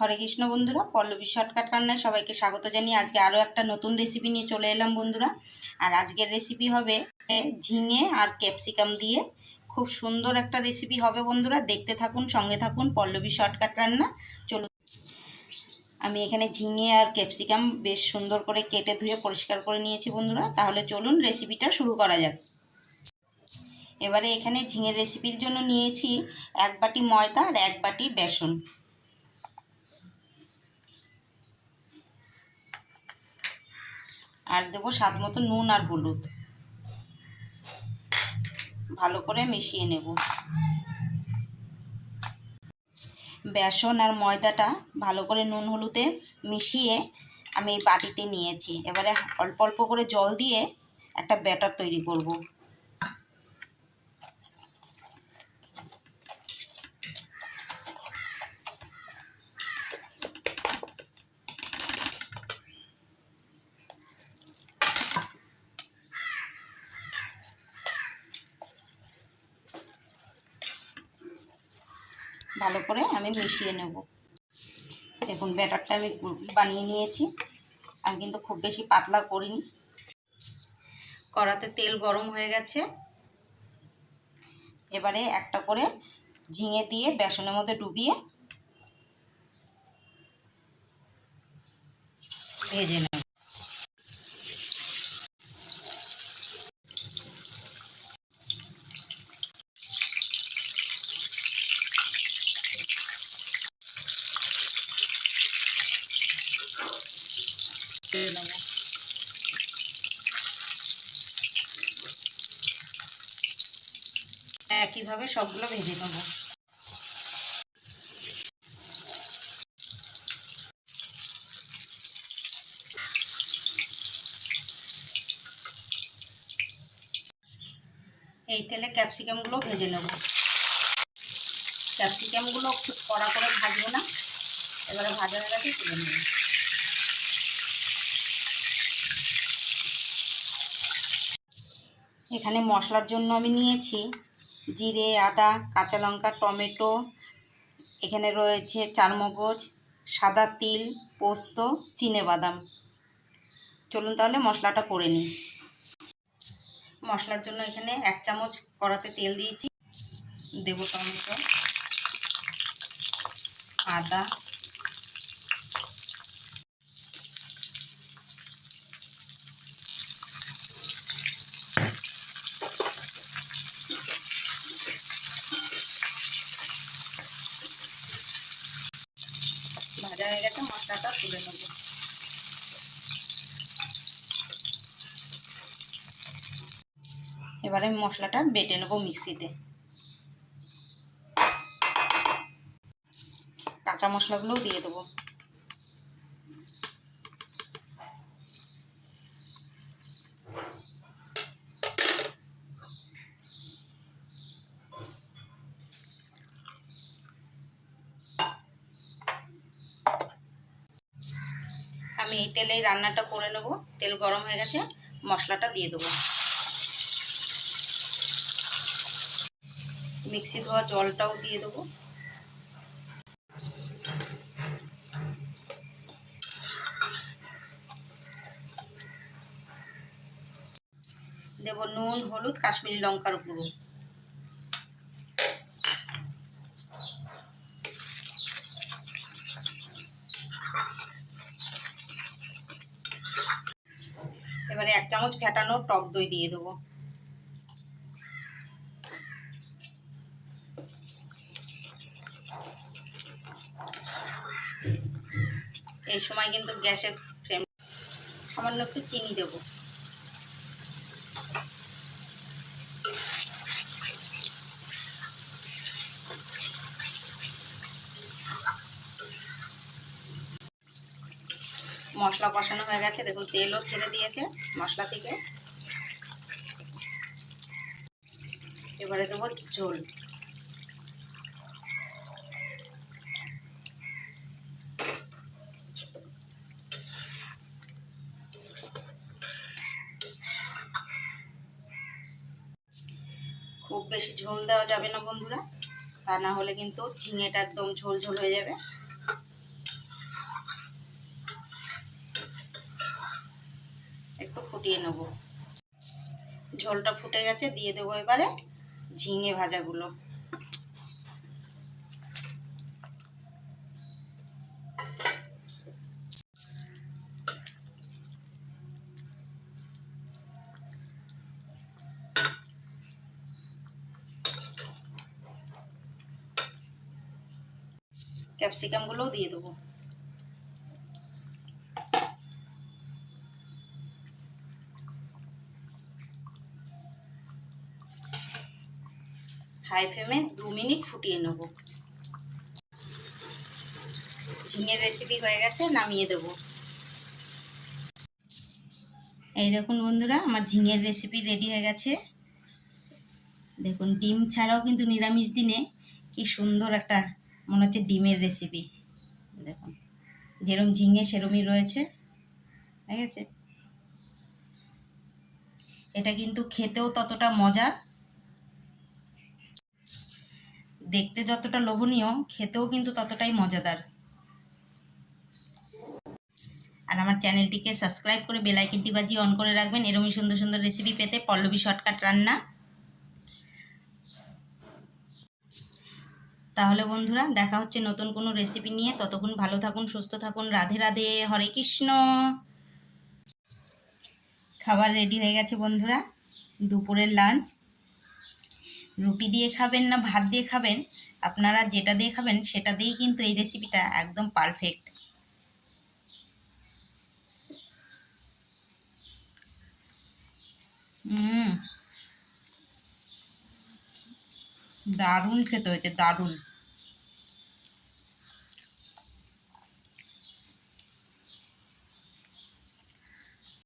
হরে কৃষ্ণ বন্ধুরা, পল্লবী শর্টকাট রান্নায় সবাইকে স্বাগত জানিয়ে আজকে আরও একটা নতুন রেসিপি নিয়ে চলে এলাম বন্ধুরা। আর আজকের রেসিপি হবে ঝিঙে আর ক্যাপসিকাম দিয়ে। খুব সুন্দর একটা রেসিপি হবে বন্ধুরা, দেখতে থাকুন, সঙ্গে থাকুন, পল্লবী শর্টকাট রান্না। চলুন। আমি এখানে ঝিঙে আর ক্যাপসিকাম বেশ সুন্দর করে কেটে ধুয়ে পরিষ্কার করে নিয়েছি বন্ধুরা, তাহলে চলুন রেসিপিটা শুরু করা যাক। এবারে এখানে ঝিঙের রেসিপির জন্য নিয়েছি এক বাটি ময়দা আর এক বাটি বেসন। আর দেবো স্বাদ মতো নুন আর হলুদ। ভালো করে মিশিয়ে নেব। বেসন আর ময়দাটা ভালো করে নুন হলুদে মিশিয়ে আমি এই বাটিতে নিয়েছি। এবারে অল্প অল্প করে জল দিয়ে একটা ব্যাটার তৈরি করব। ভালো করে আমি মিশিয়ে নেব। দেখুন, ব্যাটারটা আমি বানিয়ে নিয়েছি। আমি কিন্তু খুব বেশি পাতলা করিনি। কড়াতে তেল গরম হয়ে গেছে। এবারে একটা করে ঝিঙে দিয়ে বেসনের মধ্যে ডুবিয়ে ভেজে নেব। একইভাবে সবগুলো ভেজে নেব। এই তেলে ক্যাপসিকামগুলো ভেজে নেব। ক্যাপসিকামগুলো খুব কড়া করে ভাজবো না, এবারে ভাজা হয়ে গেছে, তুলে নেব। এখানে মশলার জন্য আমি নিয়েছি জিরে, আদা, কাঁচা লঙ্কা, টমেটো, এখানে রয়েছে চারমগজ, সাদা তিল, পোস্ত, চিনে বাদাম। চলুন তাহলে মশলাটা করে নিই। মশলার জন্য এখানে এক চামচ কড়াতে তেল দিয়েছি। দেব টমেটো, আদা গেছে মশলাটা তুলে নেব। এবারে মশলাটা বেটে নেব মিক্সিতে। কাঁচা মশলাগুলোও দিয়ে দেবো। আমি এই তেলেই রান্নাটা করে নেব। তেল গরম হয়ে গেছে, মশলাটা দিয়ে দেবো। মিক্সি ধোয়া জলটাও দিয়ে দেবো। দেব নুন, হলুদ, কাশ্মীরি লঙ্কার গুঁড়ো এবারে এক চামচ ফেটানো টক দই দিয়ে দেবো। এই সময় কিন্তু গ্যাসের ফ্লেম সামান্য একটু চিনি দেবো। মশলা কষানো হয়ে গেছে। দেখুন, তেলও ছেড়ে দিয়েছে মশলা থেকে। এবারে দেবো ঝোল। খুব বেশি ঝোল দেওয়া যাবে না বন্ধুরা। তা না হলে কিন্তু ঝিঙেটা একদম ঝোল ঝোল হয়ে যাবে। ফুটিয়ে নেব। ঝোলটা ফুটে গেছে দিয়ে দেবো এবারে ঝিঙে ভাজাগুলো। ক্যাপসিকামগুলোও দিয়ে দেবো। হাই ফ্লেমে দু মিনিট ফুটিয়ে নেব। ঝিঙের রেসিপি হয়ে গেছে, নামিয়ে দেব। এই দেখুন বন্ধুরা, আমার ঝিঙের রেসিপি রেডি হয়ে গেছে। দেখুন, ডিম ছাড়াও কিন্তু নিরামিষ দিনে কি সুন্দর একটা, মনে হচ্ছে ডিমের রেসিপি দেখুন যেরকম ঝিঙে সেরমই রয়েছে। ঠিক আছে? এটা কিন্তু খেতেও ততটা মজা দেখতে যতটা লোভনীয়, খেতেও কিন্তু ততটাই মজাদার। আর আমার চ্যানেলটিকে সাবস্ক্রাইব করে বেল আইকনটি বাজিয়ে অন করে রাখবেন। এরমই সুন্দর সুন্দর রেসিপি পেতে পল্লবী শর্টকাট রান্না। তাহলে বন্ধুরা, দেখা হচ্ছে নতুন কোনো রেসিপি নিয়ে। ততক্ষণ ভালো থাকুন, সুস্থ থাকুন। রাধে রাধে, হরে কৃষ্ণ। খাবার রেডি হয়ে গেছে বন্ধুরা। দুপুরের লাঞ্চ রুটি দিয়ে খাবেন না ভাত দিয়ে খাবেন, আপনারা যেটা দিয়ে খাবেন সেটা দিয়েই কিন্তু এই রেসিপিটা একদম পারফেক্ট দারুণ খেতে হয়েছে, দারুণ।